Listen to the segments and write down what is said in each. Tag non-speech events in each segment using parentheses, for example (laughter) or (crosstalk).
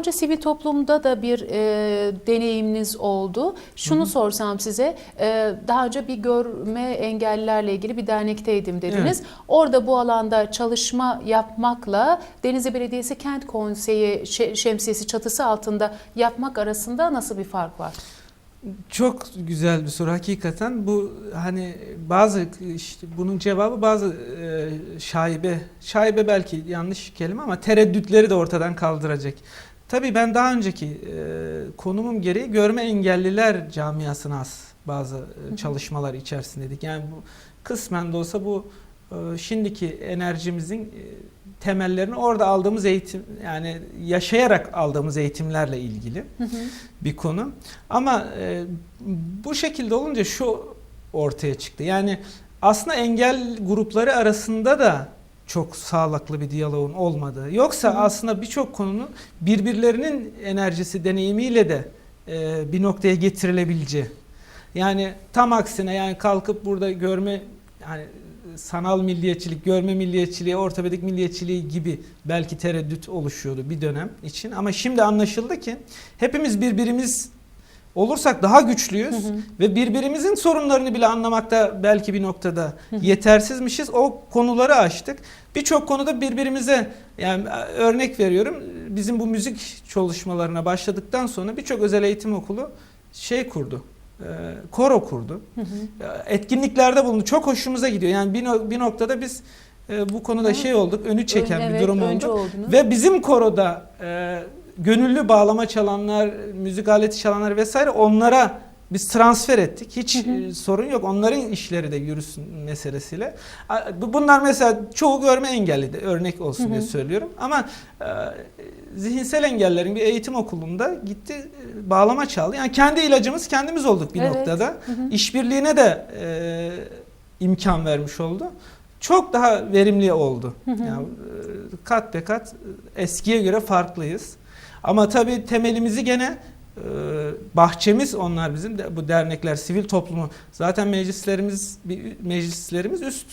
önce sivil toplumda da bir e, deneyiminiz oldu. Şunu sorsam size, e, daha önce bir görme engellilerle ilgili bir dernekteydim dediniz. Orada bu alanda çalışma yapmakla Denizli Belediyesi Kent Konseyi şe- şemsiyesi çatısı altında yapmak arasında nasıl bir fark var? Çok güzel bir soru hakikaten. Bu hani bazı işte bunun cevabı bazı e, şaibe, şaibe belki yanlış kelime ama tereddütleri de ortadan kaldıracak. Tabii ben daha önceki e, konumum gereği görme engelliler camiasına az bazı e, çalışmalar içerisindeydik. Yani bu kısmen de olsa bu e, şimdiki enerjimizin e, temellerini orada aldığımız eğitim yani yaşayarak aldığımız eğitimlerle ilgili bir konu. Ama e, bu şekilde olunca şu ortaya çıktı. Yani aslında engel grupları arasında da çok sağlıklı bir diyaloğun olmadığı. Yoksa Hı aslında birçok konunun birbirlerinin enerjisi, deneyimiyle de e, bir noktaya getirilebileceği. Yani tam aksine yani kalkıp burada görme yani sanal milliyetçilik, görme milliyetçiliği, ortopedik milliyetçiliği gibi belki tereddüt oluşuyordu bir dönem için. Ama şimdi anlaşıldı ki hepimiz birbirimiz olursak daha güçlüyüz Hı hı. ve birbirimizin sorunlarını bile anlamakta belki bir noktada yetersizmişiz. O konuları açtık. Birçok konuda birbirimize yani örnek veriyorum bizim bu müzik çalışmalarına başladıktan sonra birçok özel eğitim okulu şey kurdu. e, Koro kurdu. Hı hı. Etkinliklerde bulundu. Çok hoşumuza gidiyor. Yani bir, no- bir noktada biz e, bu konuda Hı. şey olduk. Önü çeken Ön- bir evet, durum oldu. Ve bizim koroda e, gönüllü bağlama çalanlar, müzik aleti çalanlar vesaire onlara biz transfer ettik. Hiç Hı hı. e, sorun yok. Onların işleri de yürüsün meselesiyle. Bunlar mesela çoğu görme engelli de örnek olsun Hı hı. diye söylüyorum. Ama e, zihinsel engellerin bir eğitim okulunda gitti e, bağlama çaldı. Yani kendi ilacımız kendimiz olduk bir Evet. noktada. Hı hı. İşbirliğine de e, imkan vermiş oldu. Çok daha verimli oldu. Hı hı. Yani e, kat be kat eskiye göre farklıyız. Ama tabii temelimizi gene e, bahçemiz onlar bizim de bu dernekler sivil toplumu zaten meclislerimiz meclislerimiz üst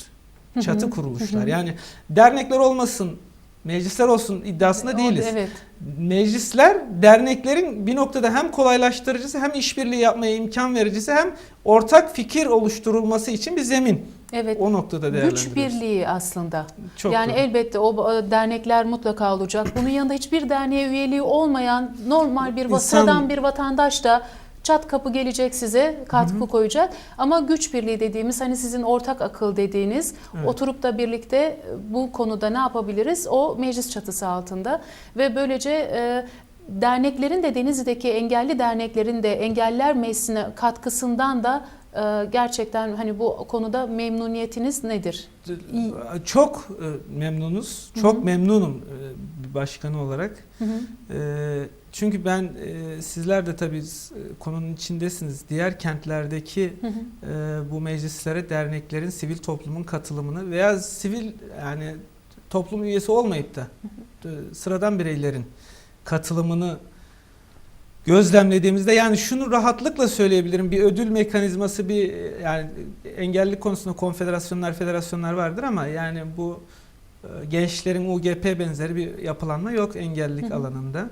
çatı kuruluşlar. Yani dernekler olmasın meclisler olsun iddiasında değiliz. Evet. Meclisler derneklerin bir noktada hem kolaylaştırıcısı hem işbirliği yapmaya imkan vericisi hem ortak fikir oluşturulması için bir zemin. Evet. O noktada Güç birliği aslında. Çok yani doğru. elbette o dernekler mutlaka olacak. Bunun yanında hiçbir derneğe üyeliği olmayan normal bir İnsan- sıradan bir vatandaş da çat kapı gelecek size katkı koyacak. Ama güç birliği dediğimiz hani sizin ortak akıl dediğiniz Evet. oturup da birlikte e, bu konuda ne yapabiliriz? O meclis çatısı altında ve böylece e, derneklerin de Denizli'deki engelli derneklerin de engeller meclisine katkısından da gerçekten hani bu konuda memnuniyetiniz nedir? İyi. Çok e, memnunuz. Çok memnunum e, başkanı olarak. Hı hı. E, Çünkü ben sizler de tabii konunun içindesiniz. Diğer kentlerdeki Hı hı. e, bu meclislere derneklerin, sivil toplumun katılımını veya sivil yani toplum üyesi olmayıp da e, sıradan bireylerin katılımını gözlemlediğimizde yani şunu rahatlıkla söyleyebilirim. Bir ödül mekanizması bir yani engellilik konusunda konfederasyonlar, federasyonlar vardır ama yani bu e, gençlerin UGP benzeri bir yapılanma yok engellilik Hı alanında.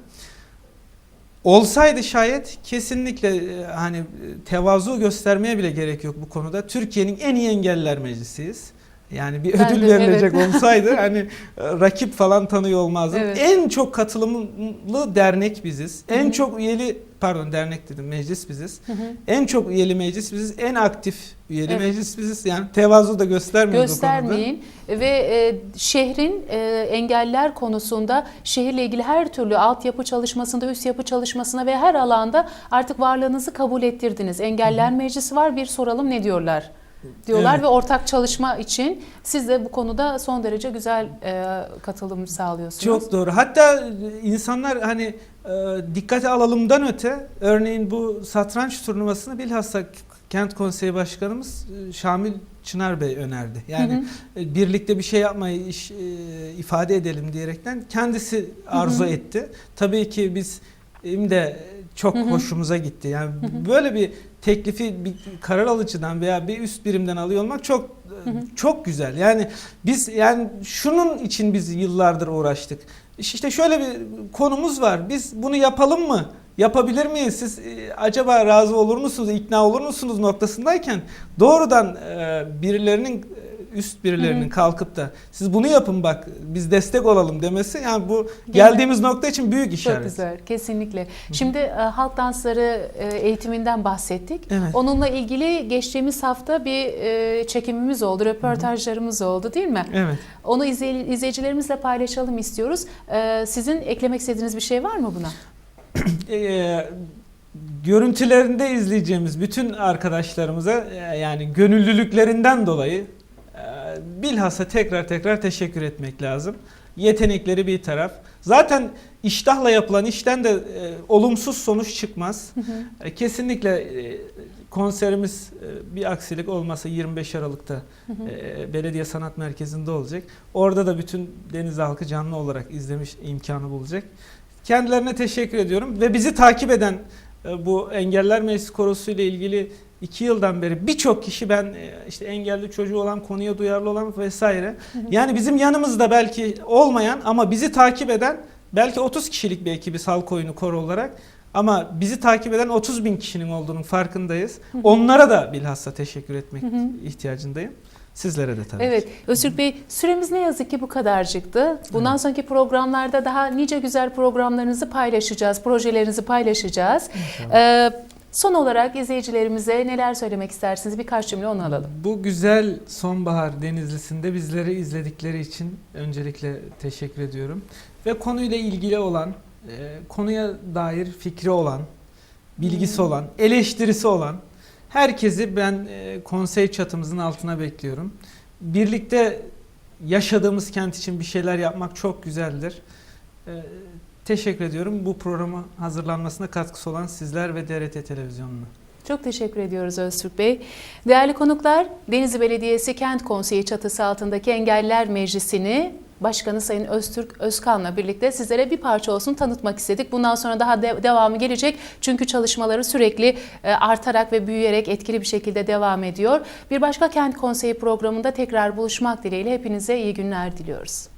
Olsaydı şayet kesinlikle e, hani tevazu göstermeye bile gerek yok bu konuda. Türkiye'nin en iyi engelliler meclisiyiz. Yani bir Ben ödül de, verilecek evet. olsaydı hani e, rakip falan tanıyor olmazdım. Evet. En çok katılımlı dernek biziz. En hı. çok üyeli pardon dernek dedim meclis biziz. Hı hı. En çok üyeli meclis biziz. En aktif üyeli Evet. meclis biziz. Yani tevazu da göstermiyoruz o konuda. Göstermeyin ve e, şehrin e, engeller konusunda şehirle ilgili her türlü altyapı çalışmasında, üst yapı çalışmasına ve her alanda artık varlığınızı kabul ettirdiniz. Engeller Meclisi var bir soralım ne diyorlar? Diyorlar Evet. ve ortak çalışma için siz de bu konuda son derece güzel e, katılım sağlıyorsunuz. Çok doğru. Hatta insanlar hani e, dikkate alalımdan öte örneğin bu satranç turnuvasını bilhassa Kent Konseyi Başkanımız e, Şamil Çınar Bey önerdi. Yani Hı hı. e, birlikte bir şey yapmayı iş, e, ifade edelim diyerekten kendisi arzu Hı hı. etti. Tabii ki biz de çok Hı hı. hoşumuza gitti. Yani Hı hı. böyle bir teklifi bir karar alıcıdan veya bir üst birimden alıyor olmak çok Hı hı. çok güzel. Yani biz yani şunun için biz yıllardır uğraştık. işte şöyle bir konumuz var. Biz bunu yapalım mı? Yapabilir miyiz? Siz e, acaba razı olur musunuz, ikna olur musunuz noktasındayken doğrudan e, birilerinin üst birilerinin Hı hı. kalkıp da siz bunu yapın bak biz destek olalım demesi yani bu geldiğimiz nokta için büyük işaret. Çok güzel, kesinlikle. Şimdi e, halk dansları e, eğitiminden bahsettik. Evet. Onunla ilgili geçtiğimiz hafta bir e, çekimimiz oldu, röportajlarımız oldu değil mi? Evet. Onu izley- izleyicilerimizle paylaşalım istiyoruz. E, sizin eklemek istediğiniz bir şey var mı buna? (clears throat) e, görüntülerinde izleyeceğimiz bütün arkadaşlarımıza yani gönüllülüklerinden dolayı bilhassa tekrar tekrar teşekkür etmek lazım. Yetenekleri bir taraf. Zaten iştahla yapılan işten de e, olumsuz sonuç çıkmaz. E, kesinlikle e, konserimiz e, bir aksilik olmasa 25 Aralık'ta e, Belediye Sanat Merkezi'nde olacak. Orada da bütün deniz halkı canlı olarak izlemiş imkanı bulacak. Kendilerine teşekkür ediyorum ve bizi takip eden bu Engeller Meclisi Korosu ile ilgili iki yıldan beri birçok kişi ben e, işte engelli çocuğu olan, konuya duyarlı olan vesaire. Yani bizim yanımızda belki olmayan ama bizi takip eden belki 30 kişilik bir ekibiz halk oyunu koro olarak. Ama bizi takip eden 30 bin kişinin olduğunun farkındayız. Onlara da bilhassa teşekkür etmek ihtiyacındayım. Sizlere de tabii. Evet, Öztürk Bey süremiz ne yazık ki bu kadarcıktı. Bundan Evet. sonraki programlarda daha nice güzel programlarınızı paylaşacağız, projelerinizi paylaşacağız. Ee, son olarak izleyicilerimize neler söylemek istersiniz? Birkaç cümle onu alalım. Bu güzel sonbahar denizlisinde bizleri izledikleri için öncelikle teşekkür ediyorum. Ve konuyla ilgili olan, e, konuya dair fikri olan, bilgisi Hmm. olan, eleştirisi olan herkesi ben e, konsey çatımızın altına bekliyorum. Birlikte yaşadığımız kent için bir şeyler yapmak çok güzeldir. E, Teşekkür ediyorum bu programı hazırlanmasına katkısı olan sizler ve DRT Televizyonu'na. Çok teşekkür ediyoruz Öztürk Bey. Değerli konuklar, Denizli Belediyesi Kent Konseyi çatısı altındaki Engelliler Meclisi'ni Başkanı Sayın Öztürk Özkan'la birlikte sizlere bir parça olsun tanıtmak istedik. Bundan sonra daha de- devamı gelecek. Çünkü çalışmaları sürekli e, artarak ve büyüyerek etkili bir şekilde devam ediyor. Bir başka Kent Konseyi programında tekrar buluşmak dileğiyle hepinize iyi günler diliyoruz.